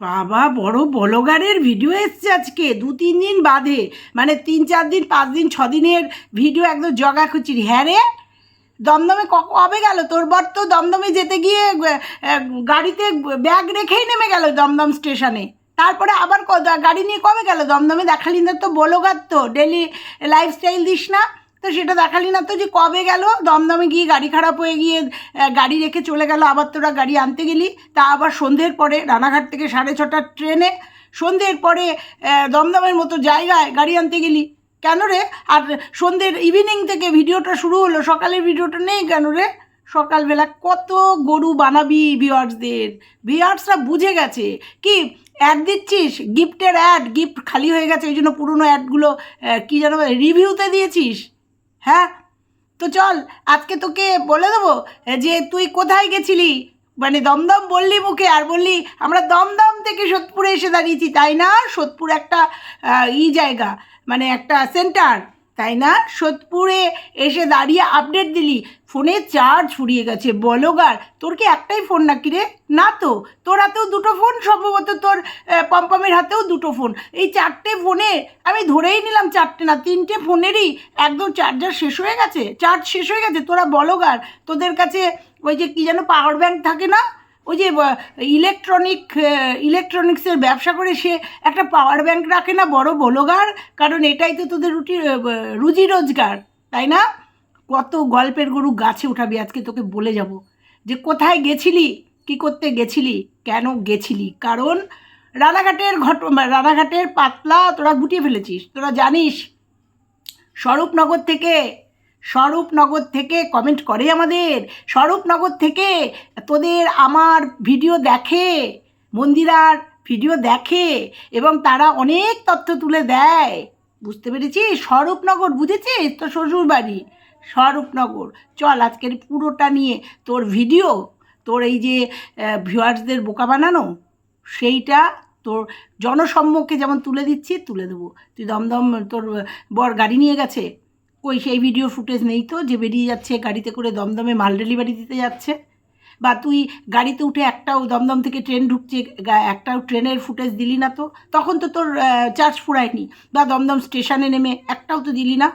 বাবা, বড় বলগারের ভিডিও এসছে আজকে, দু, তিন দিন বাদে। মানে তিন, চার দিন, পাঁচ দিন, ছ দিনের ভিডিও একদম জগা খুচিরি হ্যাঁ রে, দমদমে কবে গেল? তোর বর তো দমদমে যেতে গিয়ে গাড়িতে ব্যাগ রেখেই নেমে গেল দমদম স্টেশনে। তারপরে আবার গাড়ি নিয়ে কবে গেল? দমদমে দেখালি না তো বলগার তো। ডেলি লাইফস্টাইল দিস না। তো সেটা দেখালি না তো যে কবে গেল? দমদমে গিয়ে গাড়ি খারাপ হয়ে গিয়ে গাড়ি রেখে চলে গেল, আবার তোরা গাড়ি আনতে গেলি। তা আবার সন্ধ্যের পরে রানাঘাট থেকে সাড়ে ছটার ট্রেনে সন্ধ্যের পরে দমদমের মতো জায়গায় গাড়ি আনতে গেলি। কেন রে? আর সন্ধ্যের ইভিনিং থেকে ভিডিওটা শুরু হলো, সকালের ভিডিওটা নেই কেন রে? সকালবেলা কত গরু বানাবি ভিওয়ার্সদের ভিওয়ার্সরা বুঝে গেছে কি অ্যাড দিচ্ছিস গিফটের অ্যাড গিফট খালি হয়ে গেছে, এই জন্য পুরনো অ্যাডগুলো কী যেন রিভিউতে দিয়েছিস। হ্যাঁ? তো চল, আজকে তোকে বলে দেবো যে তুই কোথায় গেছিলি? মানে দমদম বললি মুখে আর বললি আমরা দমদম থেকে সোদপুরে এসে দাঁড়িয়েছি, তাই না? সোদপুর একটা ই জায়গা মানে একটা সেন্টার তাই না? সোদপুরে এসে দাঁড়িয়ে আপডেট দিলি। ফোনে চার্জ ফুরিয়ে গেছে। বলগার তোর কি একটাই ফোন নাকি রে? না তো। তোর হাতেও দুটো ফোন সম্ভবত তোর পম্পমের হাতেও দুটো ফোন এই চারটে ফোনে আমি ধরেই নিলাম চারটে না, তিনটে ফোনেরই একদম চার্জার শেষ হয়ে গেছে। চার্জ শেষ হয়ে গেছে। তোরা বলগার তোদের কাছে ওই যে কী যেন পাওয়ার ব্যাংক থাকে না? ওই যে ইলেকট্রনিক ইলেকট্রনিক্সের ব্যবসা করে সে একটা পাওয়ার ব্যাংক রাখে না, বড় বলগার, কারণ এটাই তো তোদের রুটি রুজি রোজগার, তাই না? কত গল্পের গরু গাছে উঠাবি, আজকে তোকে বলে যাব। যে কোথায় গেছিলি? কি করতে গেছিলি? কেন গেছিলি? কারণ রানাঘাটের ঘট রানাঘাটের পাতলা তোরা গুটিয়ে ফেলেছিস। তোরা জানিস, স্বরূপনগর থেকে স্বরূপনগর থেকে কমেন্ট করে আমাদের। স্বরূপনগর থেকে তোদের আমার ভিডিও দেখে, মন্দিরার ভিডিও দেখে এবং তারা অনেক তথ্য তুলে দেয়। বুঝতে পেরেছিস? স্বরূপনগর বুঝেছিস? তো শ্বশুরবাড়ি? স্বরূপনগর। চল আজকের পুরোটা নিয়ে তোর ভিডিও তোর এই যে ভিউয়ার্সদের বোকা বানানো, সেইটা তোর জনসম্মুখে যেমন তুলে দিচ্ছি, তুলে দেবো। তুই দমদম তোর বর গাড়ি নিয়ে গেছে। কই সেই ভিডিও ফুটেজ নেই তো, যে বেরিয়ে যাচ্ছে গাড়িতে করে দমদমে, মাল ডেলিভারি দিতে যাচ্ছে। বা তুই গাড়িতে উঠে একটাও দমদম থেকে ট্রেন ঢুকছে একটাও ট্রেনের ফুটেজ দিলি না তো, তখন তো তোর চার্জ ফুরায়নি। বা দমদম স্টেশনে নেমে একটাও তো দিলি না।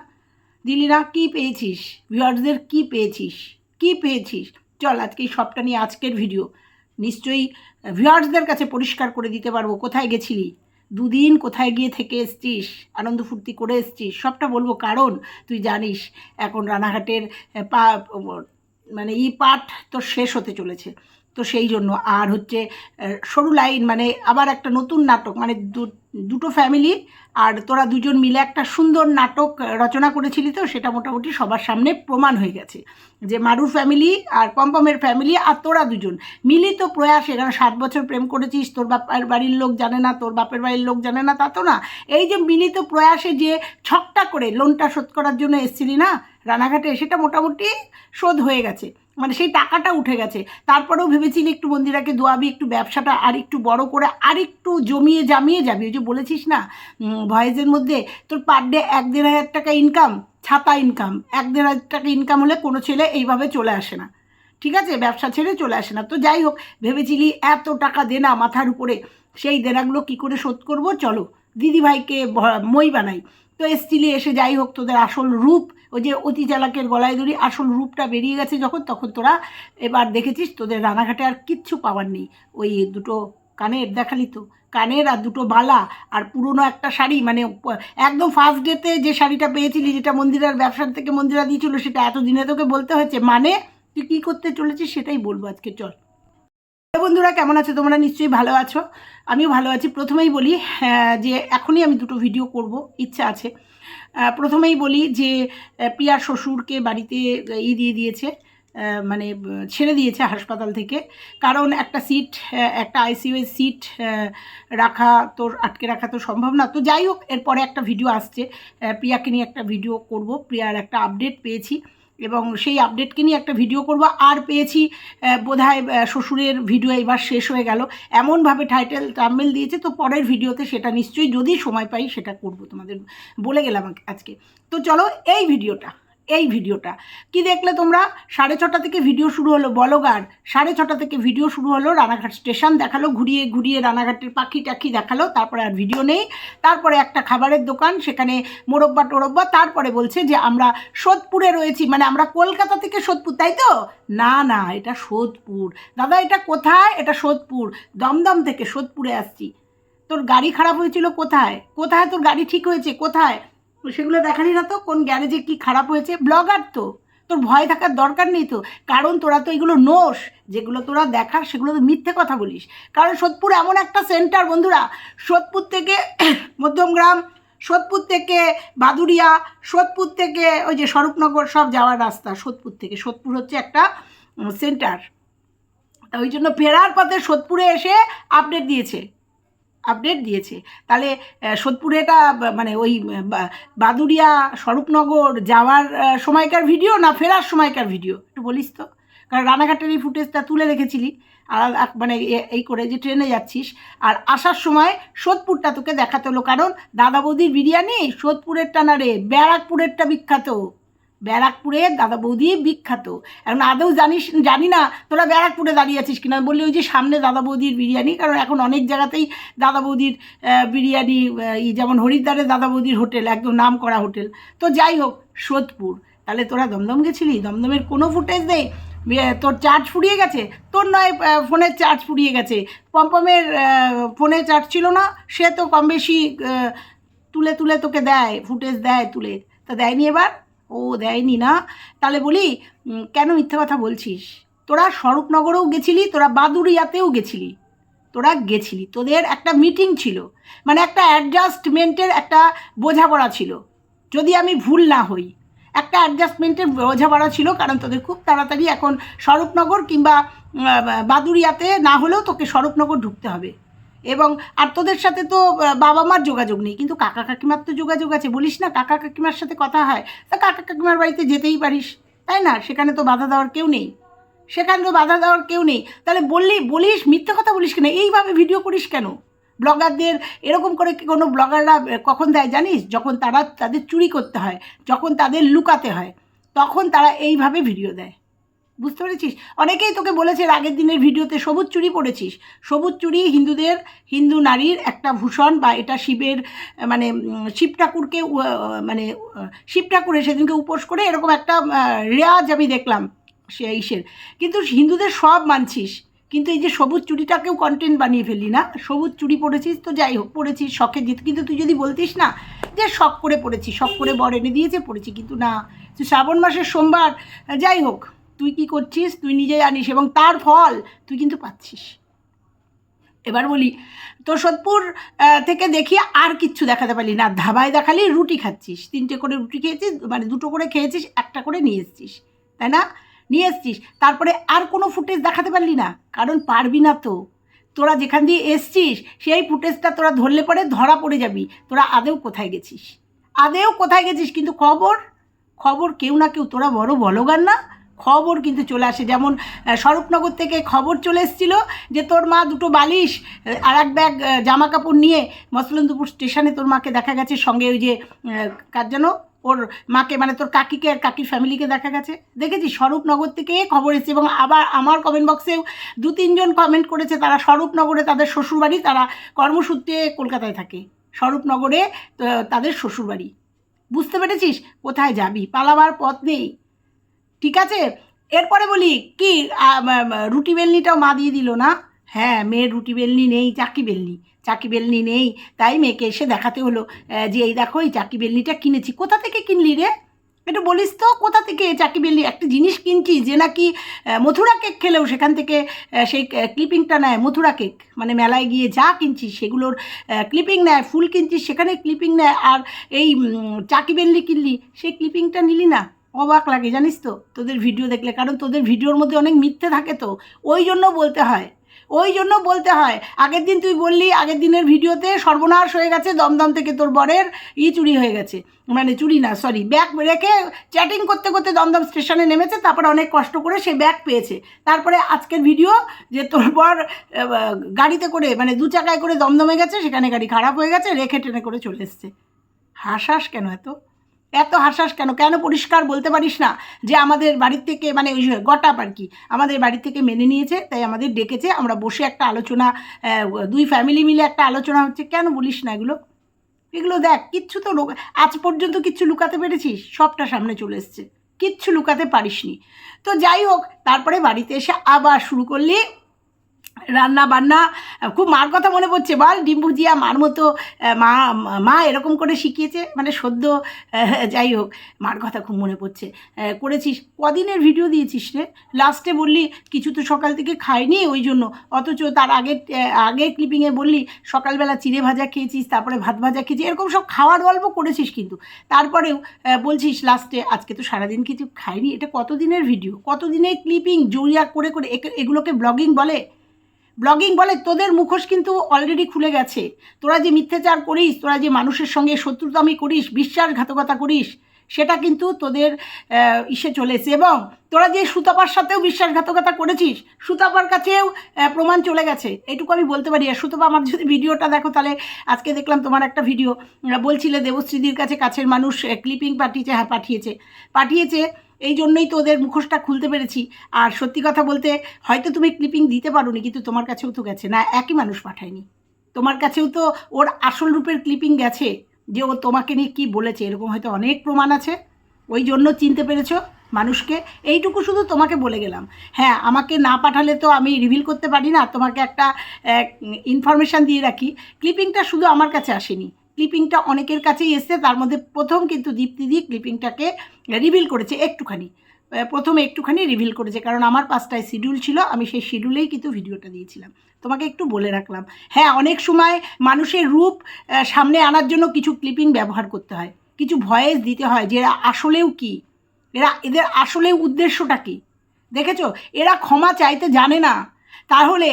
দিলি না, কী পেয়েছিস? ভিউয়ার্সদের কী পেয়েছিস? কী পেয়েছিস? চল আজকে এই সবটা নিয়ে আজকের ভিডিও নিশ্চয়ই ভিউয়ার্সদের কাছে পরিষ্কার করে দিতে পারব, কোথায় গেছিলি? দুদিন কোথায় গিয়ে থেকে এসছিস? আনন্দ ফুর্তি করে এসছিস? সবটা বলব কারণ তুই জানিস, এখন রানাঘাটের পা মানে ই পাঠ তো শেষ হতে চলেছে। তো সেই জন্য। আর হচ্ছে সরু লাইন মানে আবার একটা নতুন নাটক মানে দুটো ফ্যামিলি আর তোরা দুজন মিলে একটা সুন্দর নাটক রচনা করেছিলি তো, সেটা মোটামুটি সবার সামনে প্রমাণ হয়ে গেছে। যে মারুর ফ্যামিলি আর পম্পমের ফ্যামিলি আর তোরা দুজন মিলিত প্রয়াস এখানে সাত বছর প্রেম করেছিস, তোর বাপের বাড়ির লোক জানে না, তোর বাপের বাড়ির লোক জানে না, তা তো না। এই যে মিলিত প্রয়াসে যে ছকটা করে লোনটা শোধ করার জন্য এসছিলি না, রানাঘাটে, সেটা মোটামুটি শোধ হয়ে গেছে। মানে সেই টাকাটা উঠে গেছে। তারপরেও ভেবেছিলি একটু মন্দিরাকে দোয়াবি, একটু ব্যবসাটা আর একটু বড় করে আর একটু জমিয়ে জামিয়ে যাবি? ওই যে বলেছিস না ভয়েসের মধ্যে তোর পার ডে এক দেড় হাজার টাকা ইনকাম ছাতা ইনকাম এক দেড় হাজার টাকা ইনকাম হলে কোনো ছেলে এইভাবে চলে আসে না। ঠিক আছে? ব্যবসা ছেড়ে চলে আসে না। তো যাই হোক, ভেবেছিলি এত টাকা দেনা মাথার উপরে। সেই দেনাগুলো কি করে শোধ করব? চলো, দিদিভাইকে মই বানাই। তো এসছিলি এসে যাই হোক, তোদের আসল রূপ ওই যে অতি চালাকের গলায় দড়ি আসল রূপটা বেরিয়ে গেছে যখন, তখন তোরা এবার দেখেছিস তোদের রানাঘাটে আর কিচ্ছু পাওয়ার নেই। ওই দুটো কানের দেখালি তো, কানের আর দুটো বালা আর পুরনো একটা শাড়ি মানে একদম ফার্স্ট ডেতে যে শাড়িটা পেয়েছিলি, যেটা মন্দিরার ব্যবসার থেকে মন্দিরা দিয়েছিল, সেটা এতদিনে তোকে বলতে হয়েছে। মানে তুই কী করতে চলেছিস সেটাই বলব আজকে, চল। বন্ধুরা, কেমন আছো? তোমরা নিশ্চয়ই ভালো আছো। আমিও ভালো আছি। প্রথমেই বলি যে এখনই আমি দুটো ভিডিও করব, ইচ্ছা আছে। প্রথমেই বলি যে প্রিয়ার শ্বশুরকে বাড়িতে ই দিয়ে দিয়েছে মানে ছেড়ে দিয়েছে হাসপাতাল থেকে। কারণ একটা সিট একটা আইসিইউ এর সিট রাখা তোর আটকে রাখা তো সম্ভব না। তো যাই হোক, এরপরে একটা ভিডিও আসছে। প্রিয়াকে নিয়ে একটা ভিডিও করব। প্রিয়ার একটা আপডেট পেয়েছি। এবং সেই আপডেটকে নিয়ে একটা ভিডিও করব। আর পেয়েছি বোধ বোধহয় শ্বশুরের ভিডিও এবার শেষ হয়ে গেল। এমনভাবে টাইটেল টাম্বেল দিয়েছে, তো পরের ভিডিওতে সেটা নিশ্চয়ই যদি সময় পাই সেটা করব তোমাদের বলে গেলাম আজকে। তো চলো, এই ভিডিওটা এই ভিডিওটা। কি দেখলে তোমরা? সাড়ে ছটা থেকে ভিডিও শুরু হলো বলগার সাড়ে ছটা থেকে ভিডিও শুরু হলো, রানাঘাট স্টেশন দেখাল, ঘুরিয়ে ঘুরিয়ে রানাঘাটের পাখি টাখি দেখাল, তারপরে আর ভিডিও নেই। তারপরে একটা খাবারের দোকান, সেখানে মোরব্বা টোরব্বা, তারপরে বলছে যে আমরা সোদপুরে রয়েছি মানে আমরা কলকাতা থেকে সোদপুর, তাই তো? না না, এটা সোদপুর। দাদা, এটা কোথায়? এটা সোদপুর। দমদম থেকে সোদপুরে আসছি। তোর গাড়ি খারাপ হয়েছিল কোথায়? কোথায় তোর গাড়ি ঠিক হয়েছে? কোথায়? সেগুলো দেখালি না তো? কোন গ্যারেজে কি খারাপ হয়েছে? ব্লগার তো। তোর ভয় থাকার দরকার নেই তো। কারণ তোরা তো এগুলো নোস যেগুলো তোরা দেখার সেগুলো তো মিথ্যে কথা বলিস। কারণ সোদপুর এমন একটা সেন্টার বন্ধুরা, সোদপুর থেকে মধ্যমগ্রাম সোদপুর থেকে বাদুরিয়া সোদপুর থেকে ওই যে স্বরূপনগর সব যাওয়ার রাস্তা সোদপুর থেকে। সোদপুর হচ্ছে একটা সেন্টার তা ওই জন্য ফেরার পথে সোদপুরে এসে আপডেট দিয়েছে। আপডেট দিয়েছে। তাহলে সোদপুরে এটা মানে ওই বা- বাদুড়িয়া স্বরূপনগর যাওয়ার সময়কার ভিডিও না ফেরার সময়কার ভিডিও একটু বলিস তো। কারণ রানাঘাটের এই ফুটেজটা তুলে রেখেছিলি। আর মানে এই করে যে ট্রেনে যাচ্ছিস। আর আসার সময় সোদপুরটা তোকে দেখাতে হলো। কারণ দাদা বৌদির বিরিয়ানি সোদপুরেরটা না রে, ব্যারাকপুরেরটা বিখ্যাত। ব্যারাকপুরের দাদা বৌদি বিখ্যাত। এখন আদৌ জানিস, জানি না তোরা ব্যারাকপুরে দাঁড়িয়ে আছিস কিনা। বললি ওই যে সামনে দাদা বৌদির বিরিয়ানি, কারণ এখন অনেক জায়গাতেই দাদা বৌদির বিরিয়ানি যেমন হরিদ্বারে দাদা বৌদির হোটেল, একদম নাম করা হোটেল। তো যাই হোক, সোদপুর। তাহলে তোরা দমদম গেছিলি? দমদমের কোনো ফুটেজ নেই? তোর চার্জ ফুরিয়ে গেছে? তোর নয় ফোনের চার্জ ফুরিয়ে গেছে। পম্পমের ফোনে চার্জ ছিল না, সে তো কম বেশি তুলে তুলে তোকে দেয়, ফুটেজ দেয়, তুলে। তা দেয়নি এবার? ও দেয়নি না তাহলে বলি কেন মিথ্যে কথা বলছিস? তোরা স্বরূপনগরেও গেছিলি তোরা বাদুড়িয়াতেও গেছিলি তোরা গেছিলি তোদের একটা মিটিং ছিল মানে একটা অ্যাডজাস্টমেন্টের একটা বোঝাপড়া ছিল যদি আমি ভুল না হই। একটা অ্যাডজাস্টমেন্টের বোঝাপড়া ছিল কারণ তোদের খুব তাড়াতাড়ি এখন স্বরূপনগর কিংবা উম, বাদুড়িয়াতে না হলেও তোকে স্বরূপনগর ঢুকতে হবে। এবং আর তোদের সাথে তো বাবা মার যোগাযোগ নেই, কিন্তু কাকা কাকিমার তো যোগাযোগ আছে, বলিস না কাকা কাকিমার সাথে কথা হয়, তা কাকা কাকিমার বাড়িতে যেতেই পারিস, তাই না? সেখানে তো বাধা দেওয়ার কেউ নেই। সেখানে তো বাধা দেওয়ার কেউ নেই। তাহলে বললি, বলিস, মিথ্যে কথা বলিস কেন? এইভাবে ভিডিও করিস কেন? ব্লগারদের এরকম করে কি কোনো ব্লগাররা কখন দেয় জানিস? যখন তারা তাদের চুরি করতে হয়, যখন তাদের লুকাতে হয়, তখন তারা এইভাবে ভিডিও দেয়। বুঝতে পেরেছিস? অনেকেই তোকে বলেছে আগের দিনের ভিডিওতে সবুজ চুড়ি পড়েছিস। সবুজ চুড়ি হিন্দুদের হিন্দু নারীর একটা ভূষণ বা এটা শিবের মানে শিব ঠাকুরকে মানে শিব ঠাকুরের সেদিনকে উপোস করে এরকম একটা আহ, রেওয়াজ আমি দেখলাম সে ইসের। কিন্তু হিন্দুদের সব মানছিস। কিন্তু এই যে সবুজ চুড়িটাকেও কন্টেন্ট বানিয়ে ফেললি না? সবুজ চুড়ি পড়েছিস তো যাই হোক পড়েছিস শখে জিত। কিন্তু তুই যদি বলতিস না যে শখ করে পড়েছি শখ করে বর এনে দিয়েছে পড়েছি। কিন্তু না তুই শ্রাবণ মাসের সোমবার যাই হোক। তুই কি করছিস? তুই নিজে জানিস এবং তার ফল তুই কিন্তু পাচ্ছিস। এবার বলি তো সোদপুর থেকে দেখি আর কিচ্ছু দেখাতে পারলি না। ধাবায় দেখালি রুটি খাচ্ছিস। তিনটে করে রুটি খেয়েছিস মানে দুটো করে খেয়েছিস, একটা করে নিয়ে এসছিস। তাই না? নিয়ে এসছিস। তারপরে আর কোনো ফুটেজ দেখাতে পারলি না। কারণ পারবি না তো। তোরা যেখান দিয়ে এসছিস, সেই ফুটেজটা তোরা ধরলে পরে ধরা পড়ে যাবি। তোরা আদেও কোথায় গেছিস? আদেও কোথায় গেছিস? কিন্তু খবর? খবর কেউ না কেউ, তোরা বড় বলগান না? খবর কিন্তু চলে আসে। যেমন স্বরূপনগর থেকে খবর চলে এসেছিল যে তোর মা দুটো বালিশ আর এক ব্যাগ জামা কাপড় নিয়ে মসলন্দপুর স্টেশনে তোর মাকে দেখা গেছে। সঙ্গে ওই যে কার যেন? ওর মাকে মানে তোর কাকিকে আর কাকির ফ্যামিলিকে দেখা গেছে। দেখেছি স্বরূপনগর থেকে খবর এসেছে এবং আবার আমার কমেন্ট বক্সেও দু তিনজন কমেন্ট করেছে। তারা স্বরূপনগরে তাদের শ্বশুরবাড়ি, তারা কর্মসূত্রে কলকাতায় থাকে। স্বরূপনগরে তাদের শ্বশুরবাড়ি। বুঝতে পেরেছিস? কোথায় যাবি? পালাবার পথ নেই। ঠিক আছে? এরপরে বলি, কি রুটি বেলনিটাও মা দিয়ে দিল না? হ্যাঁ মেয়ের রুটি বেলনি নেই, চাকি বেলনি। চাকি বেলনি নেই, তাই মেয়েকে এসে দেখাতে হলো যে এই দেখো, এই চাকি বেলনিটা কিনেছি। কোথা থেকে কিনলি রে? একটু বলিস তো, কোথা থেকে চাকি বেলনি? একটা জিনিস কিনছি, যে নাকি মথুরা কেক খেলেও সেখান থেকে সেই ক্লিপিংটা নেয় মথুরা কেক। মানে মেলায় গিয়ে যা কিনছিস সেগুলোর ক্লিপিং নেয়, ফুল কিনছিস সেখানে ক্লিপিং নেয়, আর এই চাকি বেলনি কিনলি, সেই ক্লিপিংটা নিলি না? অবাক লাগে, জানিস তো? তোদের ভিডিও দেখলে, কারণ তোদের ভিডিওর মধ্যে অনেক মিথ্যে থাকে তো। ওই জন্য বলতে হয়। ওই জন্য বলতে হয়। আগের দিন তুই বললি, আগের দিনের ভিডিওতে সর্বনাশ হয়ে গেছে, দমদম থেকে তোর বরের ই চুরি হয়ে গেছে। মানে চুরি না সরি ব্যাগ রেখে চ্যাটিং করতে করতে দমদম স্টেশনে নেমেছে, তারপরে অনেক কষ্ট করে সে ব্যাগ পেয়েছে। তারপরে আজকের ভিডিও যে তোর বর গাড়িতে করে মানে দু চাকায় করে দমদমে গেছে, সেখানে গাড়ি খারাপ হয়ে গেছে, রেখে টেনে করে চলে এসছে। হাস হাস কেন এত? এত হাসাস কেন? কেন পরিষ্কার বলতে পারিস না যে আমাদের বাড়ির থেকে মানে ওই গটাপ আর কি, আমাদের বাড়ি থেকে মেনে নিয়েছে, তাই আমাদের ডেকেছে, আমরা বসে একটা আলোচনা দুই ফ্যামিলি মিলে একটা আলোচনা হচ্ছে, কেন বলিস না এগুলো? এগুলো দেখ, কিচ্ছু তো আজ পর্যন্ত কিচ্ছু লুকাতে পেরেছিস? সবটা সামনে চলে এসছে, কিচ্ছু লুকাতে পারিসনি। তো যাই হোক, তারপরে বাড়িতে এসে আবার শুরু করলি রান্না বান্না খুব মার কথা মনে পড়ছে। বল ডিম ভুজিয়া মার মতো মা মা এরকম করে শিখিয়েছে? মানে সদ্য যাই হোক, মার কথা খুব মনে পড়ছে। করেছিস? কদিনের ভিডিও দিয়েছিস রে? লাস্টে বললি, কিছু তো সকাল থেকে খাইনি ওই জন্য। অথচ তার আগে আগের ক্লিপিংয়ে বললি, সকালবেলা চিড়ে ভাজা খেয়েছিস, তারপরে ভাত ভাজা খেয়েছিস। এরকম সব খাওয়ার গল্প করেছিস কিন্তু। তারপরেও বলছিস লাস্টে আজকে তো সারাদিন কিছু খাইনি। এটা কতদিনের ভিডিও কতদিনের ক্লিপিং জড়িয়া করে করে এগুলোকে ব্লগিং বলে? ব্লগিং বলে তোদের মুখোশ কিন্তু অলরেডি খুলে গেছে। তোরা যে মিথ্যাচার করিস, তোরা যে মানুষের সঙ্গে শত্রুতামি করিস, বিশ্বাসঘাতকতা করিস, সেটা কিন্তু তোদের ইসে চলেছে এবং তোরা যে সুতাপার সাথেও বিশ্বাসঘাতকতা করেছিস, সুতাপার কাছেও প্রমাণ চলে গেছে। এটুকু আমি বলতে পারি। আর সুতপা, আমার যদি ভিডিওটা দেখো, তাহলে আজকে দেখলাম তোমার একটা ভিডিও। বলছিলে দেবশ্রীদির কাছে কাছের মানুষ ক্লিপিং পাঠিয়েছে হ্যাঁ পাঠিয়েছে। পাঠিয়েছে এই জন্যই তো ওদের মুখোশটা খুলতে পেরেছি। আর সত্যি কথা বলতে, হয়তো তুমি ক্লিপিং দিতে পারোনি, কিন্তু তোমার কাছেও তো গেছে। না, একই মানুষ পাঠায়নি। তোমার কাছেও তো ওর আসল রূপের ক্লিপিং গেছে, যে ও তোমাকে নিয়ে কী বলেছে, এরকম হয়তো অনেক প্রমাণ আছে। ওই জন্য চিনতে পেরেছ মানুষকে। এইটুকু শুধু তোমাকে বলে গেলাম। হ্যাঁ আমাকে না পাঠালে তো আমি রিভিল করতে পারি না। তোমাকে একটা ইনফরমেশান দিয়ে রাখি। ক্লিপিংটা শুধু আমার কাছে আসেনি। ক্লিপিংটা অনেকের কাছেই এসছে, তার মধ্যে প্রথম কিন্তু দীপ্তিদি ক্লিপিংটাকে রিভিল করেছে একটুখানি। প্রথমে একটুখানি রিভিল করেছে, কারণ আমার পাঁচটায় শিডিউল ছিল, আমি সেই শিডিউলেই কিন্তু ভিডিওটা দিয়েছিলাম। তোমাকে একটু বলে রাখলাম হ্যাঁ অনেক সময় মানুষের রূপ সামনে আনার জন্য কিছু ক্লিপিং ব্যবহার করতে হয়। কিছু ভয়েস দিতে হয় যে এরা আসলেও কি? এরা, এদের আসলে উদ্দেশ্যটা কি? দেখেছ? এরা ক্ষমা চাইতে জানে না। তাহলে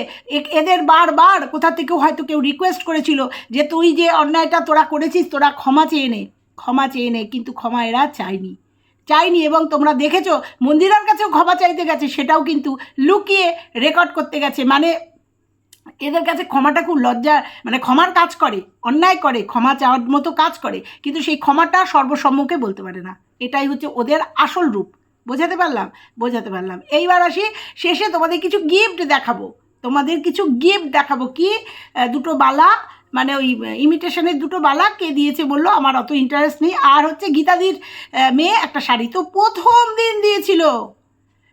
এদের বারবার কোথা থেকেও হয়তো কেউ রিকোয়েস্ট করেছিল যে তুই যে অন্যায়টা তোরা করেছিস, তোরা ক্ষমা চেয়ে নে। ক্ষমা চেয়ে নে, কিন্তু ক্ষমা এরা চায়নি। চাইনি এবং তোমরা দেখেছ, মন্দিরার কাছেও ক্ষমা চাইতে গেছে, সেটাও কিন্তু লুকিয়ে রেকর্ড করতে গেছে। মানে এদের কাছে ক্ষমাটা খুব লজ্জা মানে ক্ষমার কাজ করে, অন্যায় করে, ক্ষমা চাওয়ার মতো কাজ করে, কিন্তু সেই ক্ষমাটা সর্বসম্মুখে বলতে পারে না। এটাই হচ্ছে ওদের আসল রূপ। বোঝাতে পারলাম? বোঝাতে পারলাম। এইবার আসি, শেষে তোমাদের কিছু গিফট দেখাবো। তোমাদের কিছু গিফট দেখাবো কি? দুটো বালা মানে ওই ইমিটেশনের দুটো বালা কে দিয়েছে বলল, আমার অত ইন্টারেস্ট নেই। আর হচ্ছে গীতাদির মেয়ে একটা শাড়ি। তো প্রথম দিন দিয়েছিল।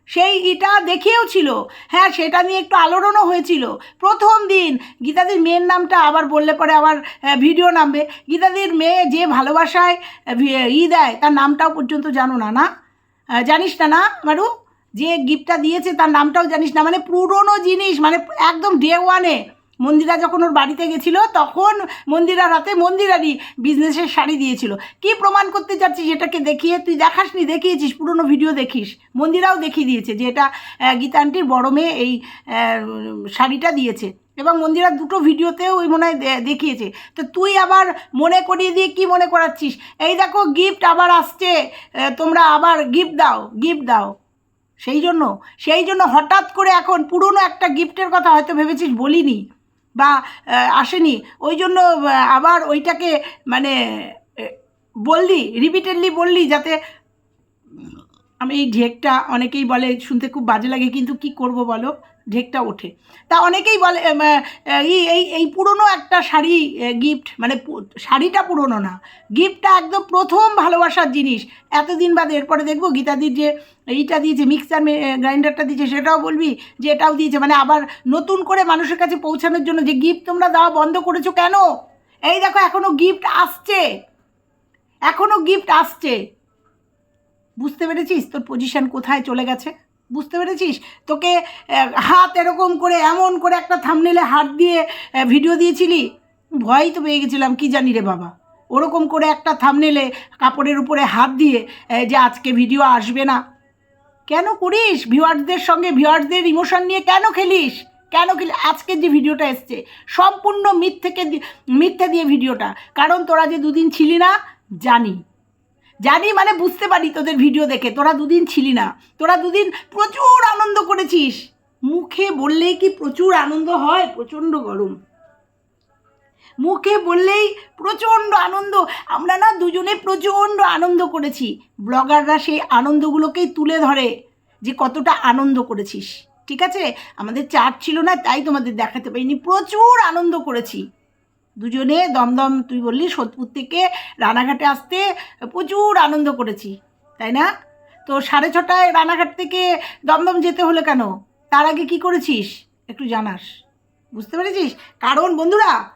সেই এটা দেখেও ছিল। হ্যাঁ সেটা নিয়ে একটু আলোড়নও হয়েছিল। প্রথম দিন গীতাদির মেয়ের নামটা আবার বললে পরে আবার ভিডিও নামবে। গীতাদির মেয়ে যে ভালোবাসায় ই দেয়, তার নামটাও পর্যন্ত জানো না না জানিস না না, মারু? যে গিফটটা দিয়েছে তার নামটাও জানিস না মানে পুরোনো জিনিস মানে একদম ডে ওয়ানে মন্দিরা যখন ওর বাড়িতে গেছিল, তখন মন্দিরার হাতে মন্দিরারই বিজনেসের শাড়ি দিয়েছিল। কি প্রমাণ করতে চাচ্ছিস এটাকে দেখিয়ে? তুই দেখাসনি, দেখিয়েছিস, পুরনো ভিডিও দেখিস। মন্দিরাও দেখিয়ে দিয়েছে যে এটা গীতান্টির বড় মেয়ে এই শাড়িটা দিয়েছে। এবং মন্দিরার দুটো ভিডিওতেও ওই মনে হয় দেখিয়েছে। তো তুই আবার মনে করিয়ে দিয়ে কি মনে করাচ্ছিস? এই দেখো গিফট আবার আসছে তোমরা আবার গিফট দাও গিফট দাও। সেই জন্য সেই জন্য হঠাৎ করে এখন পুরনো একটা গিফটের কথা হয়তো ভেবেছিস বলিনি। বা আসেনি। ওই জন্য আবার ওইটাকে মানে বললি রিপিটেডলি বললি যাতে আমি এই ঢেকটা অনেকেই বলে, শুনতে খুব বাজে লাগে, কিন্তু কি করব বলো? ঢেকটা ওঠে। তা অনেকেই বলে এই এই এই পুরনো একটা শাড়ি গিফট মানে শাড়িটা পুরনো না। গিফটটা একদম প্রথম ভালোবাসার জিনিস। এতদিন বাদে এরপরে দেখব গীতাদির যে, এইটা দিয়েছে মিক্সার গ্রাইন্ডারটা দিয়েছে, সেটাও বলবি যে এটাও দিয়েছে। মানে আবার নতুন করে মানুষের কাছে পৌঁছানোর জন্য যে গিফট তোমরা দেওয়া বন্ধ করেছ কেন? এই দেখো এখনও গিফট আসছে। এখনও গিফট আসছে। বুঝতে পেরেছিস? তোর পজিশন কোথায় চলে গেছে? বুঝতে পেরেছিস? তোকে হাত এরকম করে, এমন করে একটা থামনেলে হাত দিয়ে ভিডিও দিয়েছিলি? ভয়ই তো পেয়ে গেছিলাম, কি জানি রে বাবা। ওরকম করে একটা থামনেলে কাপড়ের উপরে হাত দিয়ে যে আজকে ভিডিও আসবে না। কেন করিস? ভিউয়ার্সদের সঙ্গে, ভিউয়ার্সদের ইমোশন নিয়ে কেন খেলিস? কেন খেলি? আজকের যে ভিডিওটা এসছে, সম্পূর্ণ মিথ্যেকে মিথ্যে দিয়ে ভিডিওটা কারণ তোরা যে দুদিন ছিলি না, জানি। জানি মানে বুঝতে পারি তোদের ভিডিও দেখে। তোরা দুদিন ছিলি না। তোরা দুদিন প্রচুর আনন্দ করেছিস। মুখে বললেই কি প্রচুর আনন্দ হয়? প্রচণ্ড গরম। মুখে বললেই প্রচণ্ড আনন্দ। আমরা না দুজনে প্রচণ্ড আনন্দ করেছি। ব্লগাররা সেই আনন্দগুলোকেই তুলে ধরে যে কতটা আনন্দ করেছিস। ঠিক আছে? আমাদের চার্জ ছিল না, তাই তোমাদের দেখাতে পারিনি। প্রচুর আনন্দ করেছি। দুজনে দমদম, তুই বললি, সোদপুর থেকে রানাঘাটে আসতে প্রচুর আনন্দ করেছি, তাই না? তো সাড়ে ছটায় রানাঘাট থেকে দমদম যেতে হলো কেন? তার আগে কি করেছিস? একটু জানাস। বুঝতে পেরেছিস? কারণ বন্ধুরা,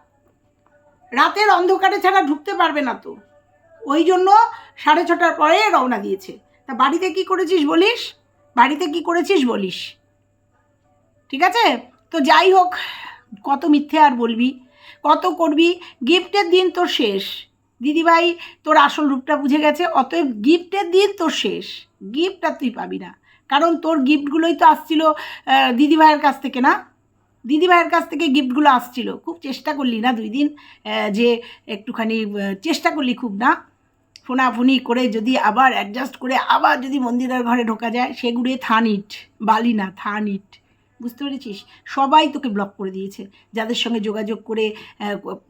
রাতের অন্ধকারে ছাড়া ঢুকতে পারবে না তো। ওই জন্য সাড়ে ছটার পরে রওনা দিয়েছে। তা বাড়িতে কি করেছিস বলিস? বাড়িতে কি করেছিস বলিস? ঠিক আছে? তো যাই হোক, কত মিথ্যে আর বলবি। কত করবি? গিফটের দিন তোর শেষ। দিদিভাই, তোর আসল রূপটা বুঝে গেছে, অতএব গিফটের দিন তোর শেষ। গিফট আর তুই পাবি না। কারণ তোর গিফটগুলোই তো আসছিল দিদিভাইয়ের কাছ থেকে না? দিদিভাইয়ের কাছ থেকে গিফটগুলো আসছিল। খুব চেষ্টা করলি না দুই দিন যে একটুখানি চেষ্টা করলি খুব না? ফোনাফুনি করে যদি আবার অ্যাডজাস্ট করে আবার যদি মন্দিরের ঘরে ঢোকা যায় সেগুলো থান ইট, বালি না, থান ইট। বুঝতে পেরেছিস? সবাই তোকে ব্লক করে দিয়েছে। যাদের সঙ্গে যোগাযোগ করে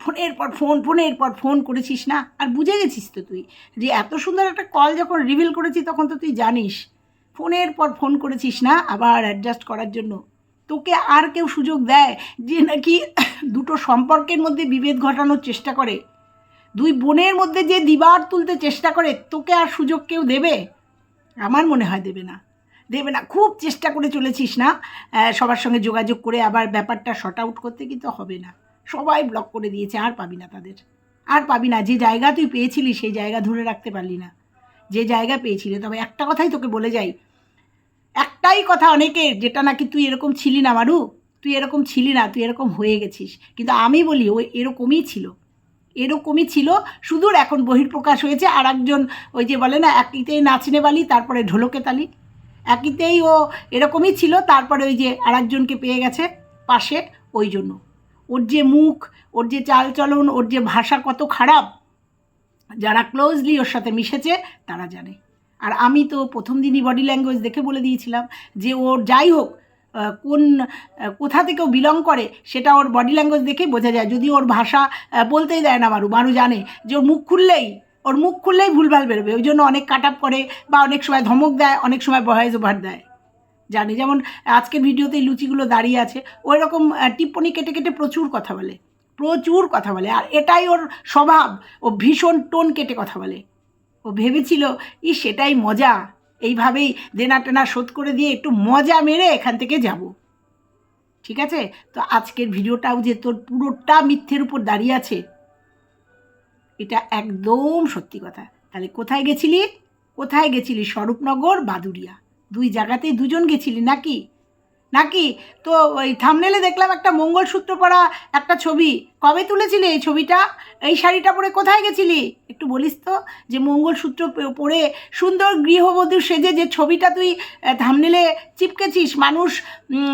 ফোনের পর ফোন, ফোনের পর ফোন করেছিস না? আর বুঝে গেছিস তো তুই যে এত সুন্দর একটা কল যখন রিভিল করেছি তখন তো তুই জানিস। ফোনের পর ফোন করেছিস না, আবার অ্যাডজাস্ট করার জন্য। তোকে আর কেউ সুযোগ দেয় যে নাকি দুটো সম্পর্কের মধ্যে বিভেদ ঘটানোর চেষ্টা করে। দুই বোনের মধ্যে যে দিবার তুলতে চেষ্টা করে, তোকে আর সুযোগ কেউ দেবে? আমার মনে হয় দেবে না। দেবে না খুব চেষ্টা করে চলেছিস না? সবার সঙ্গে যোগাযোগ করে আবার ব্যাপারটা শর্ট আউট করতে কিন্তু হবে না। সবাই ব্লক করে দিয়েছে, আর পাবি না তাদের। আর পাবি না, যে জায়গা তুই পেয়েছিলি সেই জায়গা ধরে রাখতে পারলি না। যে জায়গা পেয়েছিলি, তবে একটা কথাই তোকে বলে যাই। একটাই কথা অনেকের যেটা নাকি তুই এরকম ছিলি না মারু, তুই এরকম ছিলি না, তুই এরকম হয়ে গেছিস। কিন্তু আমি বলি ও এরকমই ছিল। এরকমই ছিল, সুদূর এখন বহির্প্রকাশ হয়েছে আর একজন ওই যে বলে না একইতেই নাচনে বালি, তারপরে ঢোলকে তালি। একইতেই ও এরকমই ছিল, তারপরে ওই যে আর একজনকে পেয়ে গেছে পাশে ওই জন্য। ওর যে মুখ, ওর যে চালচলন, ওর যে ভাষা কত খারাপ, যারা ক্লোজলি ওর সাথে মিশেছে তারা জানে। আর আমি তো প্রথম দিনই বডি ল্যাঙ্গুয়েজ দেখে বলে দিয়েছিলাম যে ওর যাই হোক কোন কোথা থেকে ও বিলং করে সেটা ওর বডি ল্যাঙ্গুয়েজ দেখেই বোঝা যায়। যদি ওর ভাষা বলতেই দেয় না মারু মারু জানে যে ওর মুখ খুললেই ওর মুখ খুললেই ভুলভাল বেরোবে। ওই জন্য অনেক কাট করে বা অনেক সময় ধমক দেয়, অনেক সময় ভয়েস ওভার দেয়। জানি, যেমন আজকের ভিডিওতে লুচিগুলো দাঁড়িয়ে আছে ওই রকম টিপ্পনি কেটে কেটে প্রচুর কথা বলে, প্রচুর কথা বলে। আর এটাই ওর স্বভাব, ও ভীষণ টোন কেটে কথা বলে। ও ভেবেছিল ই সেটাই মজা। এইভাবেই দেনা টেনা শোধ করে দিয়ে একটু মজা মেরে এখান থেকে যাব। ঠিক আছে? তো আজকের ভিডিওটাও যে তোর পুরোটা মিথ্যের উপর দাঁড়িয়ে আছে এটা একদম সত্যি কথা। তাহলে কোথায় গেছিলি? কোথায় গেছিলি? স্বরূপনগর বাদুরিয়া দুই জায়গাতেই দুজন গেছিলি নাকি? নাকি? তো ওই থামনেলে দেখলাম একটা মঙ্গলসূত্র পরা একটা ছবি। কবে তুলেছিলি এই ছবিটা? এই শাড়িটা পরে কোথায় গেছিলি? একটু বলিস তো, যে মঙ্গলসূত্র পরে সুন্দর গৃহবধূ সেজে যে ছবিটা তুই থামনেলে চিপকেছিস, মানুষ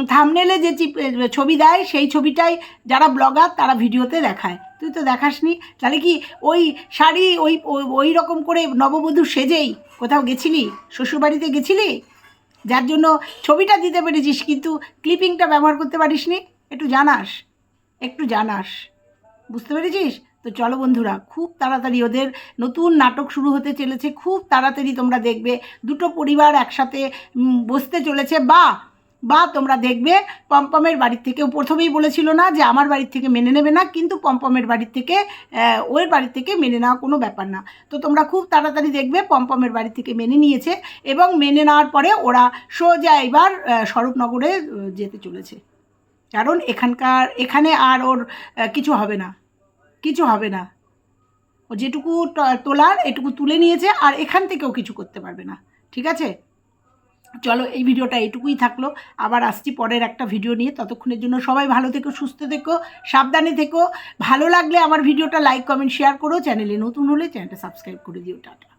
থামনেলে যে চিপ ছবি দেয়, সেই ছবিটাই যারা ব্লগার তারা ভিডিওতে দেখায়। তুই তো দেখাসনি। তাহলে কি ওই শাড়ি ওই ওই- রকম করে নববধূ সেজেই কোথাও গেছিলি? শ্বশুরবাড়িতে গেছিলি? যার জন্য ছবিটা দিতে পেরেছিস, কিন্তু ক্লিপিংটা ব্যবহার করতে পারিস নি একটু জানাস একটু জানাস। বুঝতে পেরেছিস? তো চলো বন্ধুরা, খুব তাড়াতাড়ি ওদের নতুন নাটক শুরু হতে চলেছে, খুব তাড়াতাড়ি তোমরা দেখবে। দুটো পরিবার একসাথে বসতে চলেছে, বা বা তোমরা দেখবে পম্পমের বাড়ির থেকেও প্রথমেই বলেছিল না যে আমার বাড়ির থেকে মেনে নেবে না, কিন্তু পম্পমের বাড়ির থেকে ওর বাড়ির থেকে মেনে নেওয়া কোনো ব্যাপার না। তো তোমরা খুব তাড়াতাড়ি দেখবে পম্পমের বাড়ি থেকে মেনে নিয়েছে এবং মেনে নেওয়ার পরে ওরা সোজা এবার স্বরূপনগরে যেতে চলেছে। কারণ এখানকার, এখানে আর ওর কিছু হবে না। কিছু হবে না। ও যেটুকু তোলার, এটুকু তুলে নিয়েছে, আর এখান থেকেও কিছু করতে পারবে না। ঠিক আছে? চলো এই ভিডিওটা এটুকুই থাকল। আবার আসছি পরের একটা ভিডিও নিয়ে। ততক্ষণের জন্য সবাই ভালো থেকো, সুস্থ থেকো, সাবধানে থেকো। ভালো লাগলে আমার ভিডিওটা লাইক কমেন্ট শেয়ার করো। চ্যানেলে নতুন হলে চ্যানেলটা সাবস্ক্রাইব করে দিও। টাটা।